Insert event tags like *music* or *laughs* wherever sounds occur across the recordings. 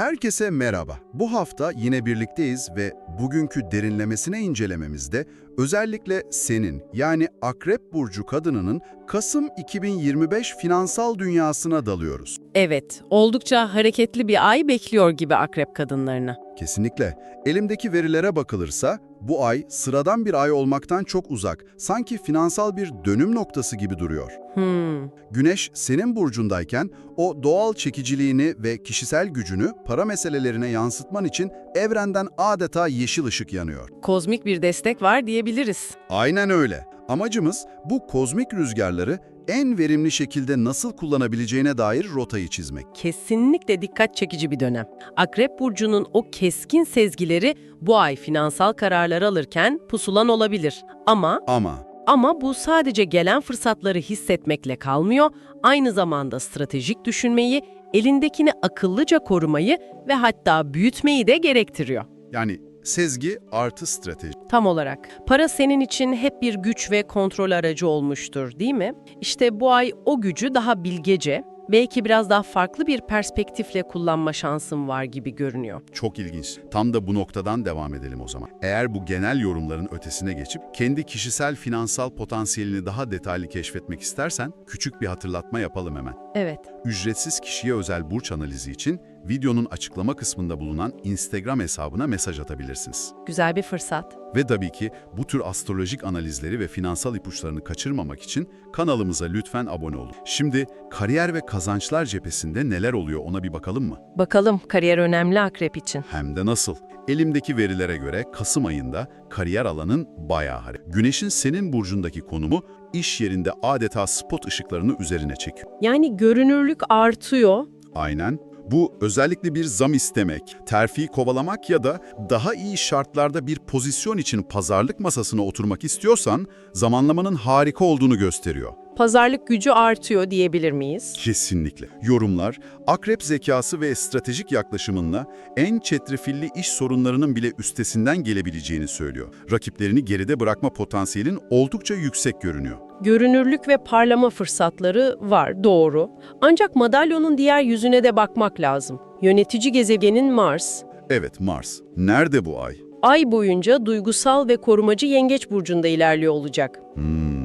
Herkese merhaba. Bu hafta yine birlikteyiz ve bugünkü derinlemesine incelememizde özellikle senin yani Akrep Burcu kadınının Kasım 2025 finansal dünyasına dalıyoruz. Evet, oldukça hareketli bir ay bekliyor gibi akrep kadınlarını. Kesinlikle. Elimdeki verilere bakılırsa bu ay sıradan bir ay olmaktan çok uzak, sanki finansal bir dönüm noktası gibi duruyor. Hmm, Güneş senin burcundayken o doğal çekiciliğini ve kişisel gücünü para meselelerine yansıtman için evrenden adeta yeşil ışık yanıyor. kozmik bir destek var diyebiliriz. Aynen öyle. Amacımız bu kozmik rüzgarları en verimli şekilde nasıl kullanabileceğine dair rotayı çizmek. Kesinlikle dikkat çekici bir dönem. Akrep burcunun o keskin sezgileri bu ay finansal kararlar alırken pusulan olabilir. Ama Ama ama bu sadece gelen fırsatları hissetmekle kalmıyor, aynı zamanda stratejik düşünmeyi, elindekini akıllıca korumayı ve hatta büyütmeyi de gerektiriyor. yani sezgi artı strateji. Tam olarak. Para senin için hep bir güç ve kontrol aracı olmuştur, değil mi? İşte bu ay o gücü daha bilgece, belki biraz daha farklı bir perspektifle kullanma şansın var gibi görünüyor. Çok ilginç. Tam da bu noktadan devam edelim o zaman. Eğer bu genel yorumların ötesine geçip kendi kişisel finansal potansiyelini daha detaylı keşfetmek istersen küçük bir hatırlatma yapalım hemen. Evet. Ücretsiz kişiye özel burç analizi için videonun açıklama kısmında bulunan Instagram hesabına mesaj atabilirsiniz. Güzel bir fırsat. Ve tabii ki bu tür astrolojik analizleri ve finansal ipuçlarını kaçırmamak için kanalımıza lütfen abone olun. Şimdi kariyer ve kazançlar cephesinde neler oluyor ona bir bakalım mı? Bakalım kariyer önemli akrep için. Hem de nasıl? Elimdeki verilere göre Kasım ayında kariyer alanın bayağı hareket. Güneşin senin burcundaki konumu iş yerinde adeta spot ışıklarını üzerine çekiyor. Yani görünürlük artıyor. Aynen. Bu özellikle bir zam istemek, terfi kovalamak ya da daha iyi şartlarda bir pozisyon için pazarlık masasına oturmak istiyorsan zamanlamanın harika olduğunu gösteriyor. Pazarlık gücü artıyor diyebilir miyiz? Kesinlikle. Yorumlar, akrep zekası ve stratejik yaklaşımınla en çetrefilli iş sorunlarının bile üstesinden gelebileceğini söylüyor. Rakiplerini geride bırakma potansiyelin oldukça yüksek görünüyor. Görünürlük ve parlama fırsatları var, doğru. Ancak madalyonun diğer yüzüne de bakmak lazım. Yönetici gezegenin Mars, Evet Mars. Nerede bu ay? ay boyunca duygusal ve korumacı yengeç burcunda ilerliyor olacak. Hmm,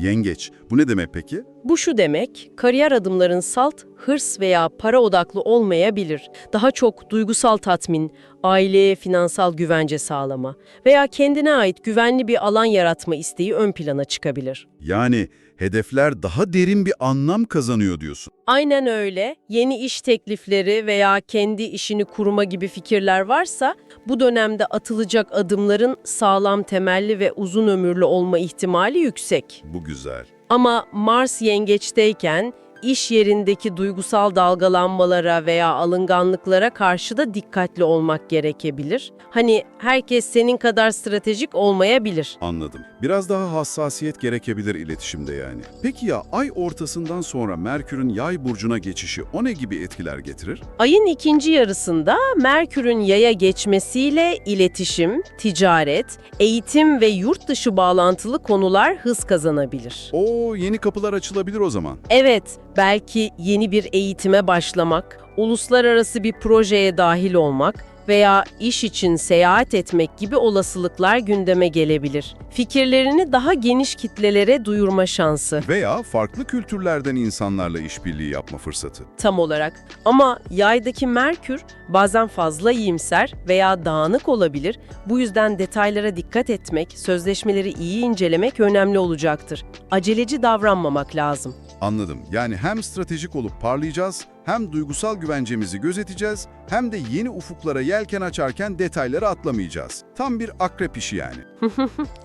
yengeç. Bu ne demek peki? Bu şu demek, kariyer adımların salt, hırs veya para odaklı olmayabilir. Daha çok duygusal tatmin, aileye finansal güvence sağlama veya kendine ait güvenli bir alan yaratma isteği ön plana çıkabilir. Yani hedefler daha derin bir anlam kazanıyor diyorsun. Aynen öyle. Yeni iş teklifleri veya kendi işini kurma gibi fikirler varsa bu dönemde atılacak adımların sağlam temelli ve uzun ömürlü olma ihtimali yüksek. Bu güzel. Ama Mars yengeçteyken iş yerindeki duygusal dalgalanmalara veya alınganlıklara karşı da dikkatli olmak gerekebilir. Hani herkes senin kadar stratejik olmayabilir. Anladım. Biraz daha hassasiyet gerekebilir iletişimde yani. Peki ya ay ortasından sonra Merkür'ün yay burcuna geçişi o ne gibi etkiler getirir? Ayın ikinci yarısında Merkür'ün yaya geçmesiyle iletişim, ticaret, eğitim ve yurt dışı bağlantılı konular hız kazanabilir. Oo yeni kapılar açılabilir o zaman. Evet, belki yeni bir eğitime başlamak, uluslararası bir projeye dahil olmak veya iş için seyahat etmek gibi olasılıklar gündeme gelebilir. Fikirlerini daha geniş kitlelere duyurma şansı Veya farklı kültürlerden insanlarla işbirliği yapma fırsatı. tam olarak. Ama yaydaki Merkür bazen fazla iyimser veya dağınık olabilir. Bu yüzden detaylara dikkat etmek, sözleşmeleri iyi incelemek önemli olacaktır. Aceleci davranmamak lazım. Anladım. Yani hem stratejik olup parlayacağız, hem duygusal güvencemizi gözeteceğiz, hem de yeni ufuklara yelken açarken detayları atlamayacağız. Tam bir akrep işi yani. *laughs*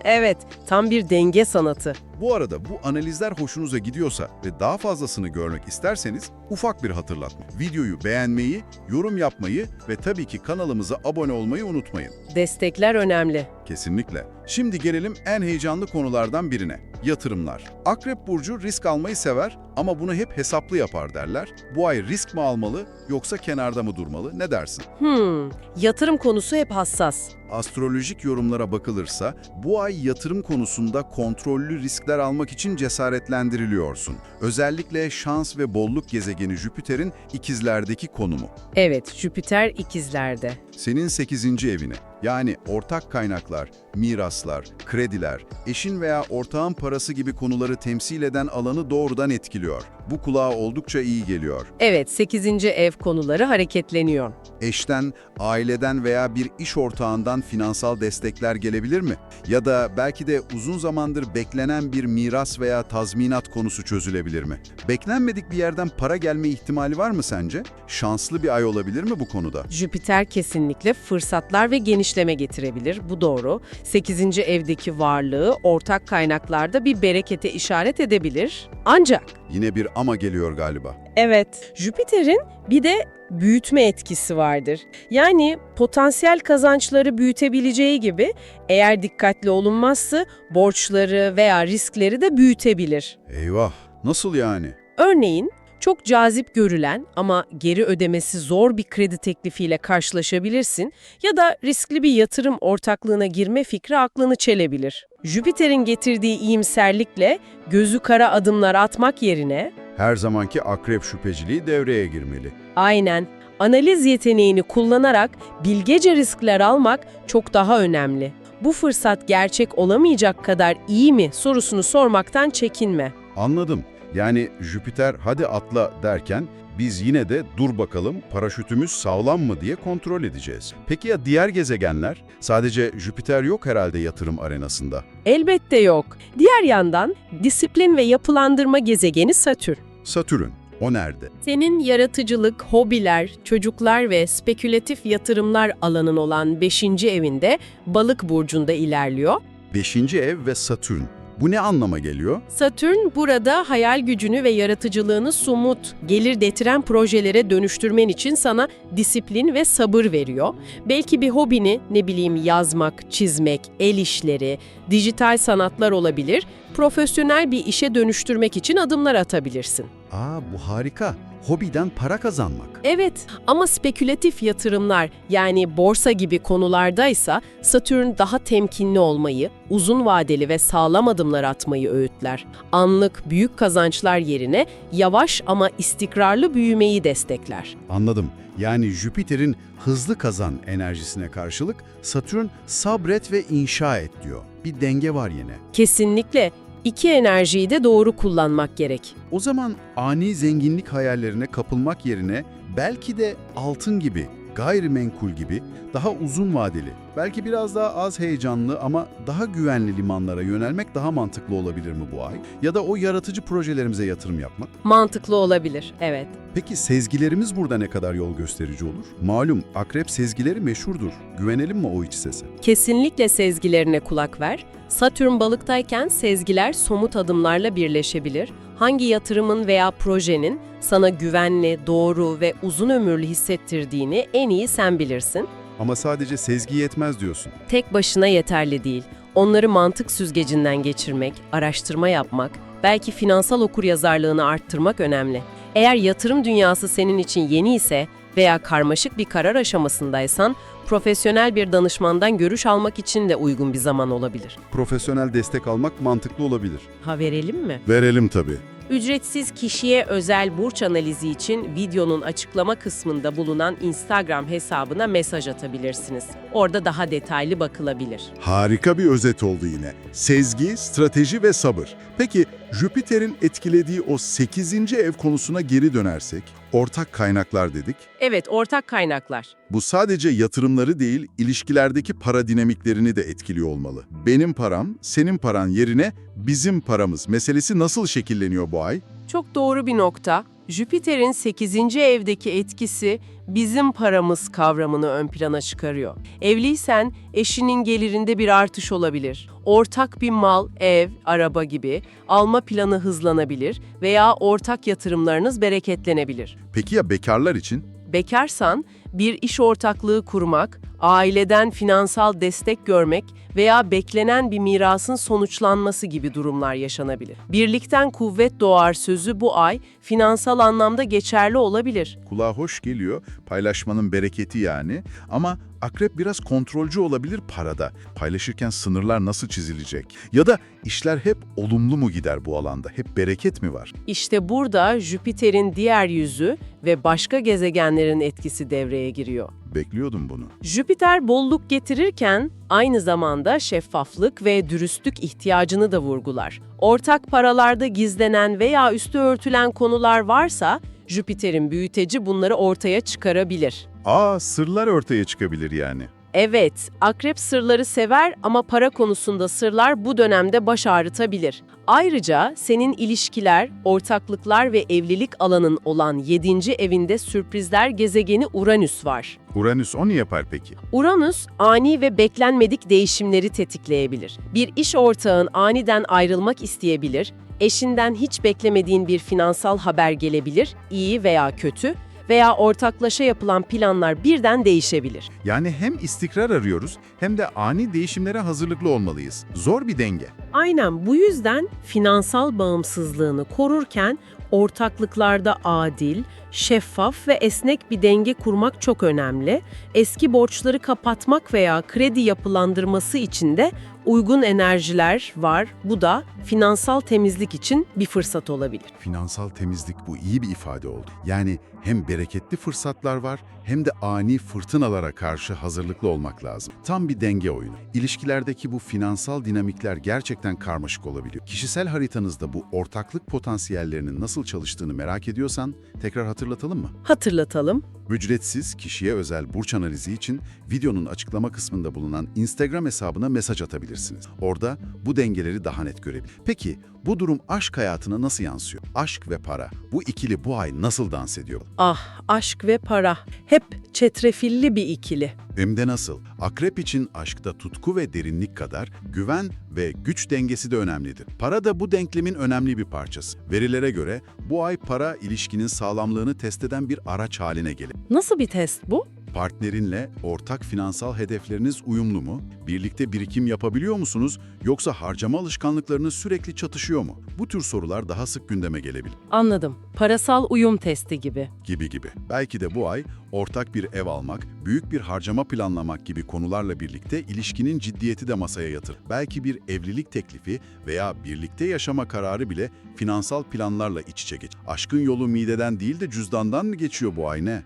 Evet, tam bir denge sanatı. Bu arada bu analizler hoşunuza gidiyorsa ve daha fazlasını görmek isterseniz ufak bir hatırlatma. Videoyu beğenmeyi, yorum yapmayı ve tabii ki kanalımıza abone olmayı unutmayın. Destekler önemli. Kesinlikle. Şimdi gelelim en heyecanlı konulardan birine. Yatırımlar. Akrep Burcu risk almayı sever ama bunu hep hesaplı yapar derler. Bu ay risk mi almalı yoksa kenarda mı durmalı? Ne dersin? Hmm, yatırım konusu hep hassas. Astrolojik yorumlara bakılırsa bu ay yatırım konusunda kontrollü riskler almak için cesaretlendiriliyorsun. Özellikle şans ve bolluk gezegeni Jüpiter'in ikizlerdeki konumu. Evet, Jüpiter ikizlerde. Senin 8. evine yani ortak kaynaklar, miraslar, krediler, eşin veya ortağın parası gibi konuları temsil eden alanı doğrudan etkiliyor. Bu kulağa oldukça iyi geliyor. Evet, 8. ev konuları hareketleniyor. Eşten, aileden veya bir iş ortağından finansal destekler gelebilir mi? Ya da belki de uzun zamandır beklenen bir miras veya tazminat konusu çözülebilir mi? Beklenmedik bir yerden para gelme ihtimali var mı sence? Şanslı bir ay olabilir mi bu konuda? Jüpiter kesinlikle fırsatlar ve genişleme getirebilir. Bu doğru. 8. evdeki varlığı ortak kaynaklarda bir berekete işaret edebilir. Ancak Yine bir ama geliyor galiba. Evet. Jüpiter'in bir de büyütme etkisi vardır. Yani potansiyel kazançları büyütebileceği gibi eğer dikkatli olunmazsa borçları veya riskleri de büyütebilir. Eyvah, nasıl yani? Örneğin çok cazip görülen ama geri ödemesi zor bir kredi teklifiyle karşılaşabilirsin ya da riskli bir yatırım ortaklığına girme fikri aklını çelebilir. Jüpiter'in getirdiği iyimserlikle gözü kara adımlar atmak yerine Her zamanki akrep şüpheciliği devreye girmeli. Aynen. Analiz yeteneğini kullanarak bilgece riskler almak çok daha önemli. Bu fırsat gerçek olamayacak kadar iyi mi sorusunu sormaktan çekinme. Anladım. Yani Jüpiter hadi atla derken biz yine de dur bakalım paraşütümüz sağlam mı diye kontrol edeceğiz. Peki ya diğer gezegenler? Sadece Jüpiter yok herhalde yatırım arenasında. Elbette yok. Diğer yandan disiplin ve yapılandırma gezegeni Satürn. Satürn, o nerede? Senin yaratıcılık, hobiler, çocuklar ve spekülatif yatırımlar alanın olan 5. evinde Balık burcunda ilerliyor. Beşinci ev ve Satürn. Bu ne anlama geliyor? Satürn burada hayal gücünü ve yaratıcılığını somut, gelir getiren projelere dönüştürmen için sana disiplin ve sabır veriyor. Belki bir hobini, ne bileyim yazmak, çizmek, el işleri, dijital sanatlar olabilir, profesyonel bir işe dönüştürmek için adımlar atabilirsin. Aa bu harika. Hobiden para kazanmak. Evet ama spekülatif yatırımlar yani borsa gibi konulardaysa Satürn daha temkinli olmayı, uzun vadeli ve sağlam adımlar atmayı öğütler. Anlık büyük kazançlar yerine yavaş ama istikrarlı büyümeyi destekler. Anladım. Yani Jüpiter'in hızlı kazan enerjisine karşılık Satürn sabret ve inşa et diyor. Bir denge var yine. Kesinlikle iki enerjiyi de doğru kullanmak gerek. O zaman ani zenginlik hayallerine kapılmak yerine belki de altın gibi, gayrimenkul gibi daha uzun vadeli, belki biraz daha az heyecanlı ama daha güvenli limanlara yönelmek daha mantıklı olabilir mi bu ay? Ya da o yaratıcı projelerimize yatırım yapmak? Mantıklı olabilir, evet. Peki sezgilerimiz burada ne kadar yol gösterici olur? Malum akrep sezgileri meşhurdur. Güvenelim mi o iç sese? Kesinlikle sezgilerine kulak ver. Satürn balıktayken sezgiler somut adımlarla birleşebilir. Hangi yatırımın veya projenin sana güvenli, doğru ve uzun ömürlü hissettirdiğini en iyi sen bilirsin. Ama sadece sezgi yetmez diyorsun. Tek başına yeterli değil. Onları mantık süzgecinden geçirmek, araştırma yapmak, belki finansal okuryazarlığını arttırmak önemli. Eğer yatırım dünyası senin için yeni ise veya karmaşık bir karar aşamasındaysan, profesyonel bir danışmandan görüş almak için de uygun bir zaman olabilir. Profesyonel destek almak mantıklı olabilir. Ha verelim mi? Verelim tabii. Ücretsiz kişiye özel burç analizi için videonun açıklama kısmında bulunan Instagram hesabına mesaj atabilirsiniz. Orada daha detaylı bakılabilir. Harika bir özet oldu yine. Sezgi, strateji ve sabır. Peki Jüpiter'in etkilediği o 8. ev konusuna geri dönersek, ortak kaynaklar dedik. Evet, ortak kaynaklar. Bu sadece yatırımları değil, ilişkilerdeki para dinamiklerini de etkiliyor olmalı. Benim param, senin paran yerine bizim paramız meselesi nasıl şekilleniyor bu ay? Çok doğru bir nokta. Jüpiter'in 8. evdeki etkisi bizim paramız kavramını ön plana çıkarıyor. Evliysen eşinin gelirinde bir artış olabilir. Ortak bir mal, ev, araba gibi alma planı hızlanabilir veya ortak yatırımlarınız bereketlenebilir. Peki ya bekarlar için? Bekarsan bir iş ortaklığı kurmak, aileden finansal destek görmek veya beklenen bir mirasın sonuçlanması gibi durumlar yaşanabilir. Birlikten kuvvet doğar sözü bu ay finansal anlamda geçerli olabilir. Kulağa hoş geliyor, paylaşmanın bereketi yani. Ama akrep biraz kontrolcü olabilir parada. Paylaşırken sınırlar nasıl çizilecek? Ya da işler hep olumlu mu gider bu alanda? Hep bereket mi var? İşte burada Jüpiter'in diğer yüzü ve başka gezegenlerin etkisi devreye giriyor. Bekliyordum bunu. Jüpiter bolluk getirirken aynı zamanda şeffaflık ve dürüstlük ihtiyacını da vurgular. Ortak paralarda gizlenen veya üstü örtülen konular varsa Jüpiter'in büyüteci bunları ortaya çıkarabilir. Aa, sırlar ortaya çıkabilir yani. Evet, akrep sırları sever ama para konusunda sırlar bu dönemde baş ağrıtabilir. Ayrıca senin ilişkiler, ortaklıklar ve evlilik alanın olan 7. evinde sürprizler gezegeni Uranüs var. Uranüs o ne yapar peki? Uranüs, ani ve beklenmedik değişimleri tetikleyebilir. Bir iş ortağın aniden ayrılmak isteyebilir, eşinden hiç beklemediğin bir finansal haber gelebilir, iyi veya kötü veya ortaklaşa yapılan planlar birden değişebilir. Yani hem istikrar arıyoruz hem de ani değişimlere hazırlıklı olmalıyız. Zor bir denge. Aynen bu yüzden finansal bağımsızlığını korurken ortaklıklarda adil, şeffaf ve esnek bir denge kurmak çok önemli. Eski borçları kapatmak veya kredi yapılandırması için de uygun enerjiler var. Bu da finansal temizlik için bir fırsat olabilir. Finansal temizlik bu iyi bir ifade oldu. Yani hem bereketli fırsatlar var hem de ani fırtınalara karşı hazırlıklı olmak lazım. Tam bir denge oyunu. İlişkilerdeki bu finansal dinamikler gerçekten karmaşık olabiliyor. Kişisel haritanızda bu ortaklık potansiyellerinin nasıl çalıştığını merak ediyorsan tekrar hatırlatalım mı? Hatırlatalım. Ücretsiz, kişiye özel burç analizi için videonun açıklama kısmında bulunan Instagram hesabına mesaj atabilirsiniz. Orada bu dengeleri daha net görebilir. Peki bu durum aşk hayatına nasıl yansıyor? Aşk ve para. Bu ikili bu ay nasıl dans ediyor? Ah, aşk ve para. Hep çetrefilli bir ikili. Hem de nasıl? Akrep için aşkta tutku ve derinlik kadar güven ve güç dengesi de önemlidir. Para da bu denklemin önemli bir parçası. Verilere göre bu ay para ilişkinin sağlamlığını test eden bir araç haline gelir. Nasıl bir test bu? Partnerinle ortak finansal hedefleriniz uyumlu mu? Birlikte birikim yapabiliyor musunuz? Yoksa harcama alışkanlıklarınız sürekli çatışıyor mu? Bu tür sorular daha sık gündeme gelebilir. Anladım. Parasal uyum testi gibi. Gibi gibi. Belki de bu ay ortak bir ev almak, büyük bir harcama planlamak gibi konularla birlikte ilişkinin ciddiyeti de masaya yatır. Belki bir evlilik teklifi veya birlikte yaşama kararı bile finansal planlarla iç içe geç. Aşkın yolu mideden değil de cüzdandan mı geçiyor bu ay ne?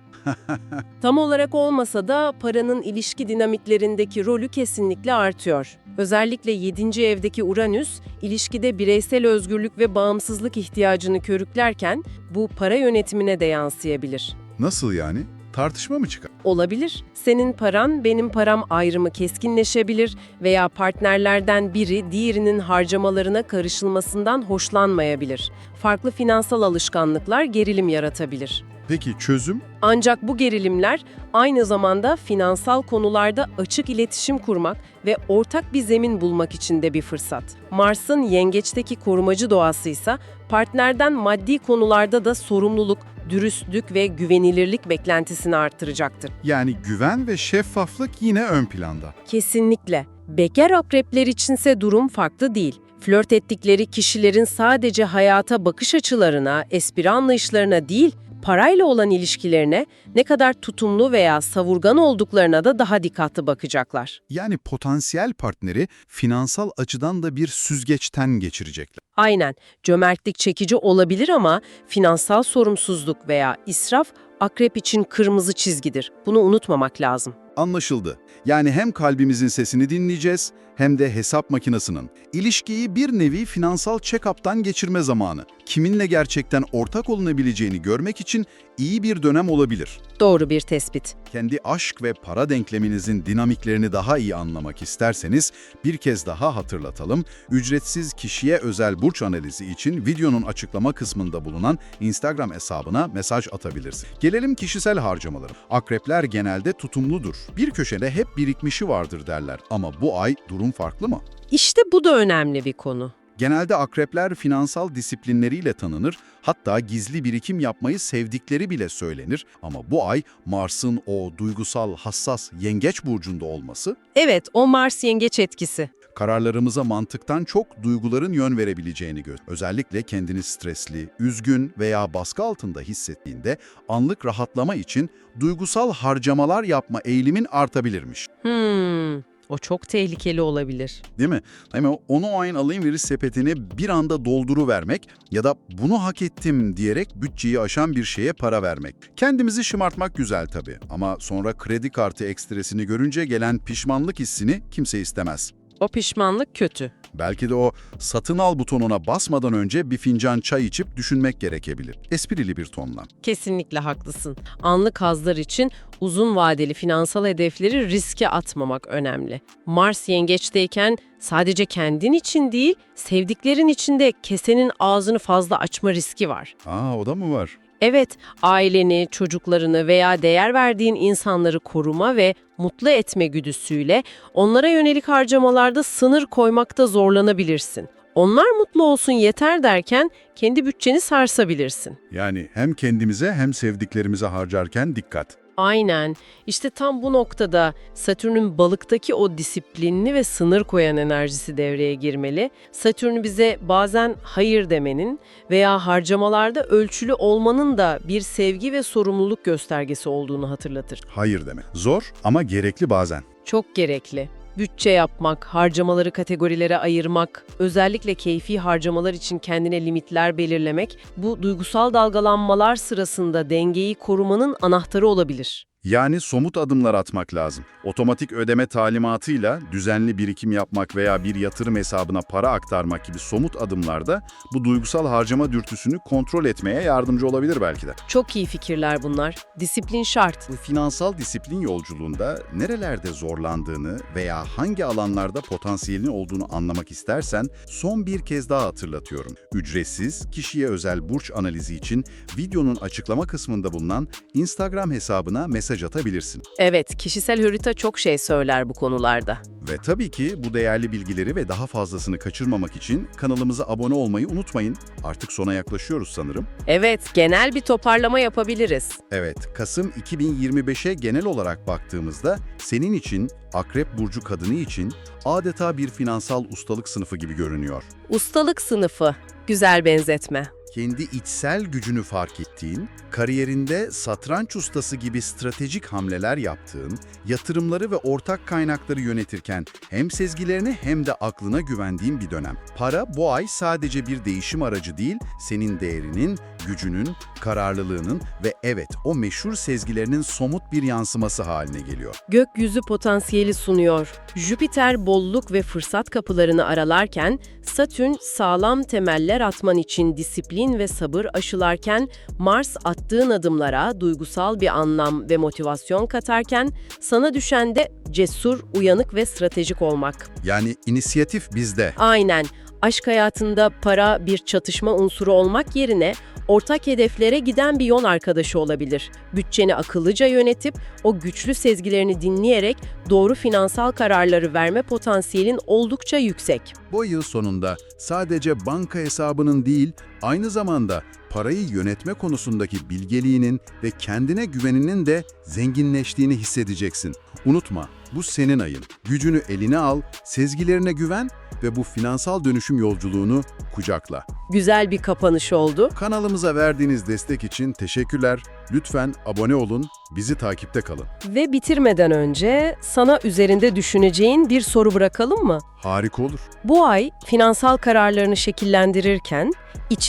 Tam olarak olmasa da paranın ilişki dinamiklerindeki rolü kesinlikle artıyor. Özellikle 7. evdeki Uranüs, ilişkide bireysel özgürlük ve bağımsızlık ihtiyacını körüklerken bu para yönetimine de yansıyabilir. Nasıl yani? Tartışma mı çıkar? Olabilir. Senin paran, benim param ayrımı keskinleşebilir veya partnerlerden biri diğerinin harcamalarına karışılmasından hoşlanmayabilir. Farklı finansal alışkanlıklar gerilim yaratabilir. Peki çözüm? Ancak bu gerilimler aynı zamanda finansal konularda açık iletişim kurmak ve ortak bir zemin bulmak için de bir fırsat. Mars'ın yengeçteki korumacı doğasıysa partnerden maddi konularda da sorumluluk, dürüstlük ve güvenilirlik beklentisini arttıracaktır. Yani güven ve şeffaflık yine ön planda. Kesinlikle. Bekar akrepler içinse durum farklı değil. Flört ettikleri kişilerin sadece hayata bakış açılarına, espri anlayışlarına değil, parayla olan ilişkilerine ne kadar tutumlu veya savurgan olduklarına da daha dikkatli bakacaklar. Yani potansiyel partneri finansal açıdan da bir süzgeçten geçirecekler. Aynen, cömertlik çekici olabilir ama finansal sorumsuzluk veya israf akrep için kırmızı çizgidir. Bunu unutmamak lazım. Anlaşıldı. Yani hem kalbimizin sesini dinleyeceğiz hem de hesap makinesinin. İlişkiyi bir nevi finansal check-up'tan geçirme zamanı. Kiminle gerçekten ortak olunabileceğini görmek için iyi bir dönem olabilir. Doğru bir tespit. Kendi aşk ve para denkleminizin dinamiklerini daha iyi anlamak isterseniz bir kez daha hatırlatalım. Ücretsiz kişiye özel burç analizi için videonun açıklama kısmında bulunan Instagram hesabına mesaj atabilirsin. Gelelim kişisel harcamalara. Akrepler genelde tutumludur. Bir köşede hep birikmişi vardır derler ama bu ay durum farklı mı? İşte bu da önemli bir konu. Genelde akrepler finansal disiplinleriyle tanınır, hatta gizli birikim yapmayı sevdikleri bile söylenir. Ama bu ay Mars'ın o duygusal, hassas yengeç burcunda olması, Evet, o Mars yengeç etkisi. kararlarımıza mantıktan çok duyguların yön verebileceğini gösteriyor. Özellikle kendini stresli, üzgün veya baskı altında hissettiğinde anlık rahatlama için duygusal harcamalar yapma eğilimin artabilirmiş. Hmm, o çok tehlikeli olabilir. Değil mi? Ama onu o ayın alayım veri sepetini bir anda dolduruvermek ya da bunu hak ettim diyerek bütçeyi aşan bir şeye para vermek. Kendimizi şımartmak güzel tabii ama sonra kredi kartı ekstresini görünce gelen pişmanlık hissini kimse istemez. O pişmanlık kötü. Belki de o satın al butonuna basmadan önce bir fincan çay içip düşünmek gerekebilir. Esprili bir tonla. Kesinlikle haklısın. Anlık hazlar için uzun vadeli finansal hedefleri riske atmamak önemli. Mars yengeçteyken sadece kendin için değil, sevdiklerin için de kesenin ağzını fazla açma riski var. Aa o da mı var? Evet, aileni, çocuklarını veya değer verdiğin insanları koruma ve mutlu etme güdüsüyle onlara yönelik harcamalarda sınır koymakta zorlanabilirsin. Onlar mutlu olsun yeter derken kendi bütçeni sarsabilirsin. Yani hem kendimize hem sevdiklerimize harcarken dikkat. Aynen. İşte tam bu noktada Satürn'ün balıktaki o disiplinli ve sınır koyan enerjisi devreye girmeli. Satürn bize bazen hayır demenin veya harcamalarda ölçülü olmanın da bir sevgi ve sorumluluk göstergesi olduğunu hatırlatır. Hayır demek. Zor ama gerekli bazen. Çok gerekli. Bütçe yapmak, harcamaları kategorilere ayırmak, özellikle keyfi harcamalar için kendine limitler belirlemek, bu duygusal dalgalanmalar sırasında dengeyi korumanın anahtarı olabilir. Yani somut adımlar atmak lazım. Otomatik ödeme talimatıyla düzenli birikim yapmak veya bir yatırım hesabına para aktarmak gibi somut adımlarda bu duygusal harcama dürtüsünü kontrol etmeye yardımcı olabilir belki de. Çok iyi fikirler bunlar. Disiplin şart. Bu finansal disiplin yolculuğunda nerelerde zorlandığını veya hangi alanlarda potansiyelin olduğunu anlamak istersen son bir kez daha hatırlatıyorum. Ücretsiz, kişiye özel burç analizi için videonun açıklama kısmında bulunan Instagram hesabına mesaj atabilirsin. Evet, kişisel harita çok şey söyler bu konularda. Ve tabii ki bu değerli bilgileri ve daha fazlasını kaçırmamak için kanalımıza abone olmayı unutmayın. Artık sona yaklaşıyoruz sanırım. Evet, genel bir toparlama yapabiliriz. Evet, Kasım 2025'e genel olarak baktığımızda senin için, Akrep Burcu kadını için adeta bir finansal ustalık sınıfı gibi görünüyor. Ustalık sınıfı. Güzel benzetme. Kendi içsel gücünü fark ettiğin, kariyerinde satranç ustası gibi stratejik hamleler yaptığın, yatırımları ve ortak kaynakları yönetirken hem sezgilerine hem de aklına güvendiğin bir dönem. Para bu ay sadece bir değişim aracı değil, senin değerinin, gücünün, kararlılığının ve evet o meşhur sezgilerinin somut bir yansıması haline geliyor. Gökyüzü potansiyeli sunuyor. Jüpiter bolluk ve fırsat kapılarını aralarken, Satürn sağlam temeller atman için disiplin ve sabır aşılarken, Mars attığın adımlara duygusal bir anlam ve motivasyon katarken, sana düşen de cesur, uyanık ve stratejik olmak. Yani inisiyatif bizde. Aynen. Aşk hayatında para bir çatışma unsuru olmak yerine ortak hedeflere giden bir yol arkadaşı olabilir. Bütçeni akıllıca yönetip o güçlü sezgilerini dinleyerek doğru finansal kararları verme potansiyelin oldukça yüksek. Bu yıl sonunda sadece banka hesabının değil, aynı zamanda parayı yönetme konusundaki bilgeliğinin ve kendine güveninin de zenginleştiğini hissedeceksin. Unutma, bu senin ayın. Gücünü eline al, sezgilerine güven ve bu finansal dönüşüm yolculuğunu kucakla. Güzel bir kapanış oldu. Kanalımıza verdiğiniz destek için teşekkürler. Lütfen abone olun, bizi takipte kalın. Ve bitirmeden önce sana üzerinde düşüneceğin bir soru bırakalım mı? Harika olur. Bu ay finansal kararlarını şekillendirirken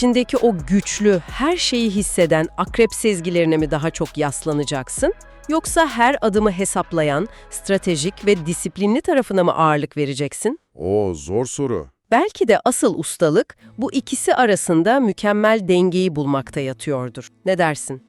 içindeki o güçlü, her şeyi hisseden akrep sezgilerine mi daha çok yaslanacaksın? Yoksa her adımı hesaplayan, stratejik ve disiplinli tarafına mı ağırlık vereceksin? Oo zor soru. Belki de asıl ustalık bu ikisi arasında mükemmel dengeyi bulmakta yatıyordur. Ne dersin?